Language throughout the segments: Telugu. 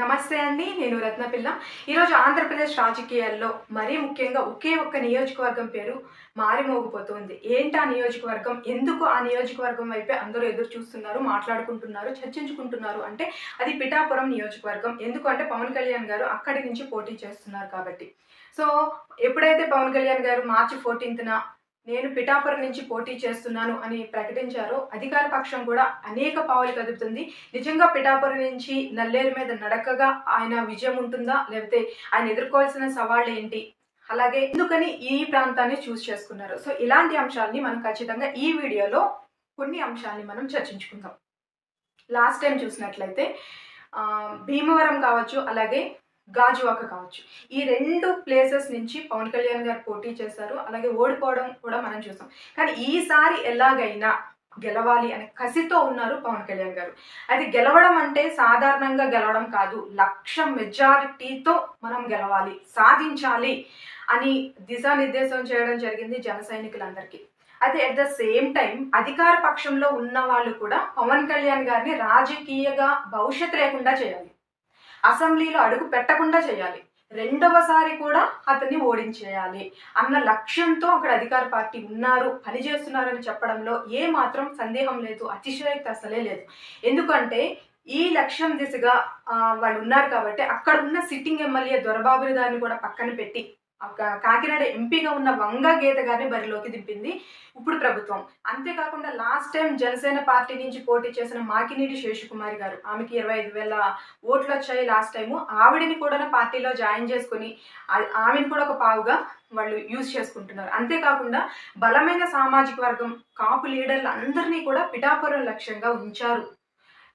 నమస్తే అండి నేను రత్నపిల్ల. ఈరోజు ఆంధ్రప్రదేశ్ రాజకీయాల్లో మరీ ముఖ్యంగా ఒకే ఒక్క నియోజకవర్గం పేరు మారిమోగిపోతుంది. ఏంటి ఆ నియోజకవర్గం? ఎందుకు ఆ నియోజకవర్గం వైపే అందరూ ఎదురు చూస్తున్నారు మాట్లాడుకుంటున్నారు చర్చించుకుంటున్నారు? అంటే అది పిఠాపురం నియోజకవర్గం. ఎందుకు అంటే పవన్ కళ్యాణ్ గారు అక్కడి నుంచి పోటీ చేస్తున్నారు కాబట్టి. సో ఎప్పుడైతే పవన్ కళ్యాణ్ గారు మార్చి ఫోర్టీన్త్న నేను పిఠాపురం నుంచి పోటీ చేస్తున్నాను అని ప్రకటించారో అధికార పక్షం కూడా అనేక పావులు కదుపుతుంది. నిజంగా పిఠాపురం నుంచి నల్లేరు మీద నడకగా ఆయన విజయం ఉంటుందా? లేకపోతే ఆయన ఎదుర్కోవాల్సిన సవాళ్ళు ఏంటి? అలాగే ఎందుకని ఈ ప్రాంతాన్ని చూస్ చేసుకున్నారు? సో ఇలాంటి అంశాలని మనం ఖచ్చితంగా ఈ వీడియోలో కొన్ని అంశాలని మనం చర్చించుకుందాం. లాస్ట్ టైం చూసినట్లయితే భీమవరం కావచ్చు అలాగే గాజువాక కావచ్చు. ఈ రెండు ప్లేసెస్ నుంచి పవన్ కళ్యాణ్ గారు పోటీ చేశారు. అలాగే ఓడిపోవడం కూడా మనం చూసాం. కానీ ఈసారి ఎలాగైనా గెలవాలి అనే కసితో ఉన్నారు పవన్ కళ్యాణ్ గారు. అది గెలవడం అంటే సాధారణంగా గెలవడం కాదు. లక్ష మెజారిటీతో మనం గెలవాలి సాధించాలి అని దిశానిర్దేశం చేయడం జరిగింది జన సైనికులందరికీ. అయితే అట్ ద సేమ్ టైం అధికార పక్షంలో ఉన్న వాళ్ళు కూడా పవన్ కళ్యాణ్ గారిని రాజకీయగా భవిష్యత్ లేకుండా చేయాలి. అసెంబ్లీలో అడుగు పెట్టకుండా చేయాలి. రెండవసారి కూడా అతన్ని ఓడించేయాలి. అన్న లక్ష్యంతో అక్కడ అధికార పార్టీ ఉన్నారు పనిచేస్తున్నారని చెప్పడంలో ఏ మాత్రం సందేహం లేదు అతిశయక్తి అసలే లేదు. ఎందుకంటే ఈ లక్ష్యం దిశగా వాళ్ళు ఉన్నారు కాబట్టి అక్కడ ఉన్న సిట్టింగ్ ఎమ్మెల్యే దొరబాబుని గారిని కూడా పక్కన పెట్టి కాకినాడ ఎంపీగా ఉన్న వంగ గీత గారిని బరిలోకి దింపింది ఇప్పుడు ప్రభుత్వం. అంతేకాకుండా లాస్ట్ టైం జనసేన పార్టీ నుంచి పోటీ చేసిన మాకినీడి శేషకుమారి గారు ఆమెకి ఇరవై ఐదు వేల ఓట్లు వచ్చాయి లాస్ట్ టైము. ఆవిడని కూడా పార్టీలో జాయిన్ చేసుకుని ఆమెను కూడా ఒక పావుగా వాళ్ళు యూజ్ చేసుకుంటున్నారు. అంతేకాకుండా బలమైన సామాజిక వర్గం కాపు లీడర్లు అందరినీ కూడా పిఠాపురం లక్ష్యంగా ఉంచారు.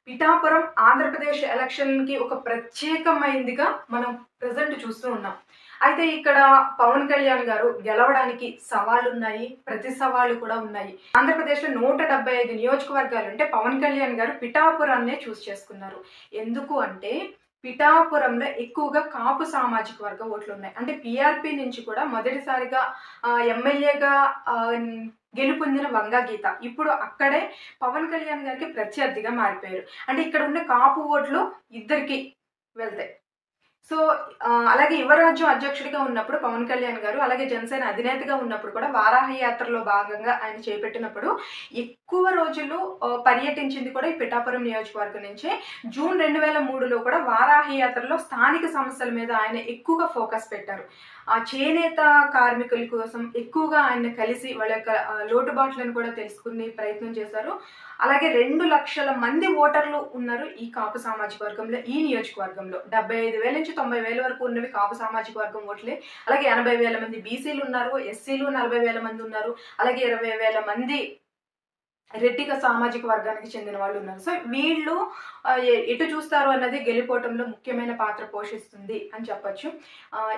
పిఠాపురం ఆంధ్రప్రదేశ్ ఎలక్షన్కి ఒక ప్రత్యేకమైందిగా మనం ప్రజెంట్ చూస్తూ ఉన్నాం. అయితే ఇక్కడ పవన్ కళ్యాణ్ గారు గెలవడానికి సవాళ్ళు ఉన్నాయి ప్రతి సవాళ్ళు కూడా ఉన్నాయి. ఆంధ్రప్రదేశ్లో నూట డెబ్బై ఐదు నియోజకవర్గాలు అంటే పవన్ కళ్యాణ్ గారు పిఠాపురాన్నే చూస్ చేసుకున్నారు. ఎందుకు అంటే పిఠాపురంలో ఎక్కువగా కాపు సామాజిక వర్గ ఓట్లు ఉన్నాయి అంటే పిఆర్పి నుంచి కూడా మొదటిసారిగా ఎమ్మెల్యేగా గెలుపొందిన వంగా గీత. ఇప్పుడు అక్కడే పవన్ కళ్యాణ్ గారికి ప్రత్యర్థిగా మారిపోయారు. అంటే ఇక్కడ ఉన్న కాపు ఓట్లు ఇద్దరికి వెళ్తాయి. సో అలాగే యువరాజ్యం అధ్యక్షుడిగా ఉన్నప్పుడు పవన్ కళ్యాణ్ గారు అలాగే జనసేన అధినేతగా ఉన్నప్పుడు కూడా వారాహ యాత్రలో భాగంగా ఆయన చేపట్టినప్పుడు ఎక్కువ రోజులు పర్యటించింది కూడా ఈ పిఠాపురం నియోజకవర్గం నుంచే. జూన్ రెండు వేల మూడులో కూడా వారాహి యాత్రలో స్థానిక సమస్యల మీద ఆయన ఎక్కువగా ఫోకస్ పెట్టారు. ఆ చేనేత కార్మికుల కోసం ఎక్కువగా ఆయన కలిసి వాళ్ళ యొక్క లోటుబాట్లను కూడా తెలుసుకునే ప్రయత్నం చేశారు. అలాగే రెండు లక్షల మంది ఓటర్లు ఉన్నారు ఈ కాపు సామాజిక వర్గంలో ఈ నియోజకవర్గంలో. డెబ్బై ఐదు వేల నుంచి తొంభై వేల వరకు ఉన్నవి కాపు సామాజిక వర్గం ఓట్లే. అలాగే ఎనభై వేల మంది బీసీలు ఉన్నారు ఎస్సీలు నలభై వేల మంది ఉన్నారు అలాగే ఇరవై వేల మంది రెడ్డిక సామాజిక వర్గానికి చెందిన వాళ్ళు ఉన్నారు. సో వీళ్ళు ఎటు చూస్తారు అన్నది గెలిపోవటంలో ముఖ్యమైన పాత్ర పోషిస్తుంది అని చెప్పొచ్చు.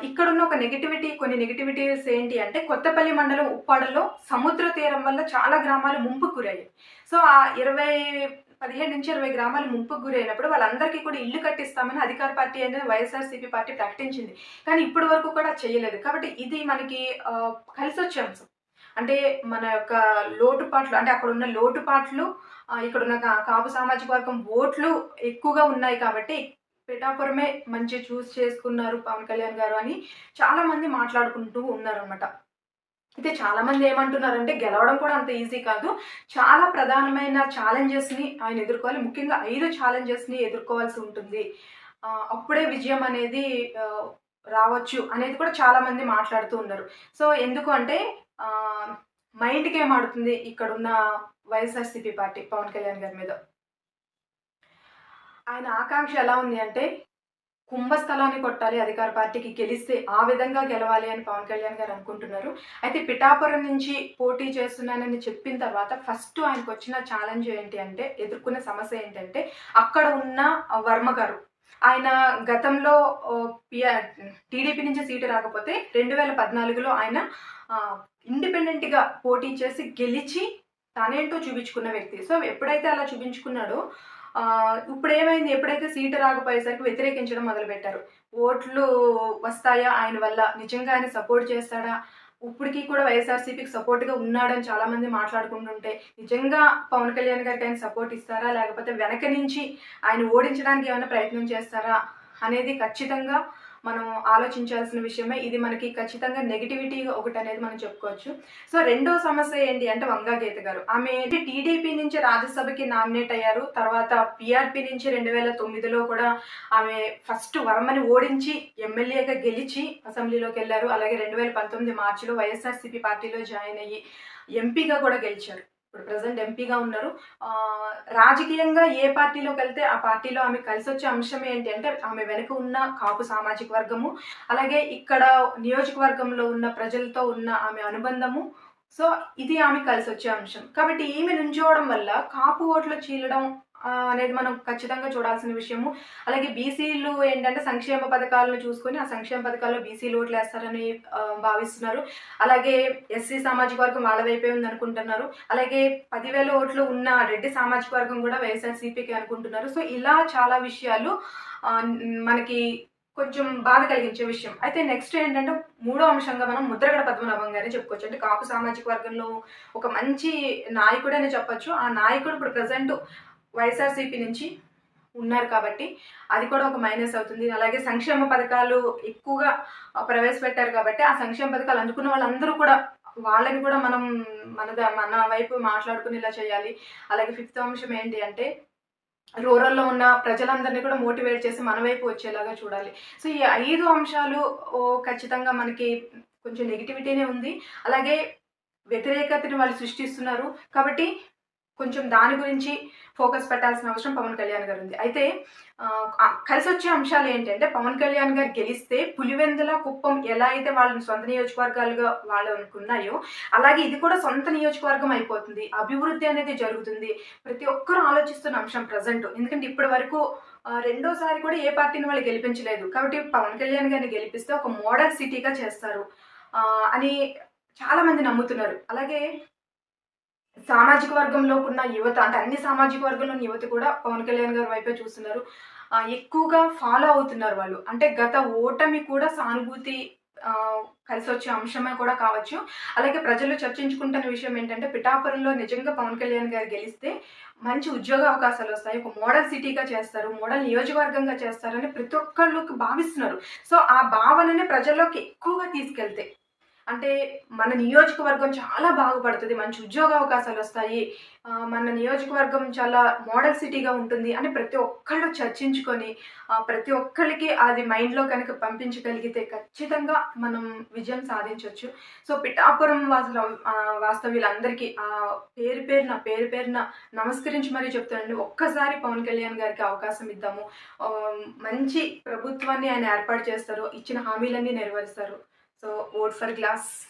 ఇక్కడ ఇక్కడున్న ఒక నెగిటివిటీ కొన్ని నెగిటివిటీస్ ఏంటి అంటే కొత్తపల్లి మండలం ఉప్పాడలో సముద్ర తీరం వల్ల చాలా గ్రామాలు ముంపు గురయ్యాయి. సో ఆ ఇరవై పదిహేడు నుంచి ఇరవై గ్రామాలు ముంపుకు గురైనప్పుడు వాళ్ళందరికీ కూడా ఇల్లు కట్టిస్తామని అధికార పార్టీ అనేది వైఎస్ఆర్సీపీ పార్టీ ప్రకటించింది. కానీ ఇప్పటి వరకు కూడా చేయలేదు. కాబట్టి ఇది మనకి కలిసి వచ్చే అంశం. అంటే మన యొక్క లోటుపాట్లు అంటే అక్కడ ఉన్న లోటుపాట్లు ఇక్కడ ఉన్న కాపు సామాజిక వర్గం ఓట్లు ఎక్కువగా ఉన్నాయి కాబట్టి పిఠాపురమే మంచి చూస్ చేసుకున్నారు పవన్ కళ్యాణ్ గారు అని చాలా మంది మాట్లాడుకుంటూ ఉన్నారు అనమాట అయితే చాలా మంది ఏమంటున్నారంటే గెలవడం కూడా అంత ఈజీ కాదు. చాలా ప్రధానమైన ఛాలెంజెస్ని ఆయన ఎదుర్కోవాలి. ముఖ్యంగా ఐదు ఛాలెంజెస్ని ఎదుర్కోవాల్సి ఉంటుంది. అప్పుడే విజయం అనేది రావచ్చు అనేది కూడా చాలా మంది మాట్లాడుతూ ఉన్నారు. సో ఎందుకు అంటే మైండ్కి ఏం ఆడుతుంది ఇక్కడున్న వైఎస్ఆర్సీపీ పార్టీ పవన్ కళ్యాణ్ గారి మీద. ఆయన ఆకాంక్ష ఎలా ఉంది అంటే కుంభస్థలాన్ని కొట్టాలి అధికార పార్టీకి గెలిస్తే ఆ విధంగా గెలవాలి అని పవన్ కళ్యాణ్ గారు అనుకుంటున్నారు. అయితే పిఠాపురం నుంచి పోటీ చేస్తున్నానని చెప్పిన తర్వాత ఫస్ట్ ఆయనకు వచ్చిన ఛాలెంజ్ ఏంటి అంటే ఎదుర్కొన్న సమస్య ఏంటంటే అక్కడ ఉన్న వర్మ గారు. ఆయన గతంలో టీడీపీ నుంచి సీటు రాకపోతే రెండు వేల పద్నాలుగులో ఆయన ఇండిపెండెంట్గా పోటీ చేసి గెలిచి తనేంటో చూపించుకున్న వ్యక్తి. సో ఎప్పుడైతే అలా చూపించుకున్నాడో ఇప్పుడు ఏమైంది ఎప్పుడైతే సీటు రాకపోయేసరికి వ్యతిరేకించడం మొదలుపెట్టారు. ఓట్లు వస్తాయా? ఆయన వల్ల నిజంగా ఆయన సపోర్ట్ చేస్తాడా? ఇప్పటికీ కూడా వైఎస్ఆర్సీపీకి సపోర్ట్గా ఉన్నాడని చాలామంది మాట్లాడుకుంటుంటే నిజంగా పవన్ కళ్యాణ్ గారికి ఆయన సపోర్ట్ ఇస్తారా? లేకపోతే వెనక నుంచి ఆయన ఓడించడానికి ఏమైనా ప్రయత్నం చేస్తారా? అనేది ఖచ్చితంగా మనం ఆలోచించాల్సిన విషయమే ఇది మనకి ఖచ్చితంగా నెగిటివిటీ ఒకటి అనేది మనం చెప్పుకోవచ్చు. సో రెండో సమస్య ఏంటి అంటే వంగాగీత గారు. ఆమె టీడీపీ నుంచి రాజ్యసభకి నామినేట్ అయ్యారు. తర్వాత పిఆర్పి నుంచి రెండు వేల తొమ్మిదిలో కూడా ఆమె ఫస్ట్ వర్మని ఓడించి ఎమ్మెల్యేగా గెలిచి అసెంబ్లీలోకి వెళ్ళారు. అలాగే రెండు వేల పంతొమ్మిది మార్చిలో వైఎస్ఆర్సీపీ పార్టీలో జాయిన్ అయ్యి ఎంపీగా కూడా గెలిచారు. ఇప్పుడు ప్రజెంట్ ఎంపీగా ఉన్నారు. రాజకీయంగా ఏ పార్టీలోకి వెళ్తే ఆ పార్టీలో ఆమె కలిసి వచ్చే అంశం ఏంటి అంటే ఆమె వెనుక ఉన్న కాపు సామాజిక వర్గము అలాగే ఇక్కడ నియోజకవర్గంలో ఉన్న ప్రజలతో ఉన్న ఆమె అనుబంధము. సో ఇది ఆమె కలిసి వచ్చే అంశం. కాబట్టి ఈమె నుంచోవడం వల్ల కాపు ఓట్లు చీలడం అనేది మనం ఖచ్చితంగా చూడాల్సిన విషయము. అలాగే బీసీలు ఏంటంటే సంక్షేమ పథకాలను చూసుకొని ఆ సంక్షేమ పథకాల్లో బీసీలు ఓట్లు వేస్తారని భావిస్తున్నారు. అలాగే ఎస్సీ సామాజిక వర్గం వాళ్ళ వైపే ఉంది అనుకుంటున్నారు అలాగే పదివేల ఓట్లు ఉన్న రెడ్డి సామాజిక వర్గం కూడా వైఎస్ఆర్సీపీకి అనుకుంటున్నారు. సో ఇలా చాలా విషయాలు మనకి కొంచెం బాధ కలిగించే విషయం. అయితే నెక్స్ట్ ఏంటంటే మూడో అంశంగా మనం ముద్రగడ పద్మనాభం గారిని చెప్పుకోవచ్చు. అంటే కాపు సామాజిక వర్గంలో ఒక మంచి నాయకుడు అని చెప్పొచ్చు. ఆ నాయకుడు ఇప్పుడు ప్రజెంట్ వైఎస్ఆర్సీపీ నుంచి ఉన్నారు కాబట్టి అది కూడా ఒక మైనస్ అవుతుంది. అలాగే సంక్షేమ పథకాలు ఎక్కువగా ప్రవేశపెట్టారు కాబట్టి ఆ సంక్షేమ పథకాలు అందుకున్న వాళ్ళందరూ కూడా వాళ్ళని కూడా మనం మన ద- మన వైపు మాట్లాడుకునేలా చేయాలి. అలాగే ఫిఫ్త్ అంశం ఏంటి అంటే రూరల్లో ఉన్న ప్రజలందరినీ కూడా మోటివేట్ చేసి మన వైపు వచ్చేలాగా చూడాలి. సో ఈ ఐదు అంశాలు ఓ, ఖచ్చితంగా మనకి కొంచెం నెగిటివిటీనే ఉంది. అలాగే వ్యతిరేకతని వాళ్ళు సృష్టిస్తున్నారు. కాబట్టి కొంచెం దాని గురించి ఫోకస్ పెట్టాల్సిన అవసరం పవన్ కళ్యాణ్ గారు ఉంది. అయితే కలిసి వచ్చే అంశాలు ఏంటంటే పవన్ కళ్యాణ్ గారు గెలిస్తే పులివెందుల కుప్పం ఎలా అయితే వాళ్ళని సొంత నియోజకవర్గాలుగా వాళ్ళు అనుకున్నాయో అలాగే ఇది కూడా సొంత నియోజకవర్గం అయిపోతుంది. అభివృద్ధి అనేది జరుగుతుంది. ప్రతి ఒక్కరూ ఆలోచిస్తున్న అంశం ప్రజెంట్ ఎందుకంటే ఇప్పటి వరకు రెండోసారి కూడా ఏ పార్టీని వాళ్ళు గెలిపించలేదు. కాబట్టి పవన్ కళ్యాణ్ గారిని గెలిపిస్తే ఒక మోడల్ సిటీగా చేస్తారు. అని చాలామంది నమ్ముతున్నారు. అలాగే సామాజిక వర్గంలో ఉన్న యువత అంటే అన్ని సామాజిక వర్గంలోని యువత కూడా పవన్ కళ్యాణ్ గారి వైపే చూస్తున్నారు. ఎక్కువగా ఫాలో అవుతున్నారు వాళ్ళు. అంటే గత ఓటమి కూడా సానుభూతి కలిసి వచ్చే అంశమే కూడా కావచ్చు. అలాగే ప్రజలు చర్చించుకుంటున్న విషయం ఏంటంటే పిఠాపురంలో నిజంగా పవన్ కళ్యాణ్ గారు గెలిస్తే మంచి ఉద్యోగ అవకాశాలు వస్తాయి. ఒక మోడల్ సిటీగా చేస్తారు మోడల్ నియోజకవర్గంగా చేస్తారని ప్రతి ఒక్కళ్ళు భావిస్తున్నారు. సో ఆ భావనని ప్రజల్లోకి ఎక్కువగా తీసుకెళ్తే అంటే మన నియోజకవర్గం చాలా బాగుపడుతుంది మంచి ఉద్యోగ అవకాశాలు వస్తాయి మన నియోజకవర్గం చాలా మోడల్ సిటీగా ఉంటుంది అని ప్రతి ఒక్కళ్ళు చర్చించుకొని ప్రతి ఒక్కరికి అది మైండ్లో కనుక పంపించగలిగితే ఖచ్చితంగా మనం విజయం సాధించవచ్చు సో పిఠాపురం వాసుల వాస్తవ్యులందరికీ ఆ, పేరు పేరున పేరు పేరున నమస్కరించి మరీ చెప్తానండి. ఒక్కసారి పవన్ కళ్యాణ్ గారికి అవకాశం ఇద్దాము. మంచి ప్రభుత్వాన్ని ఆయన ఏర్పాటు చేస్తారు ఇచ్చిన హామీలన్నీ నెరవేరుస్తారు. So vote for glass.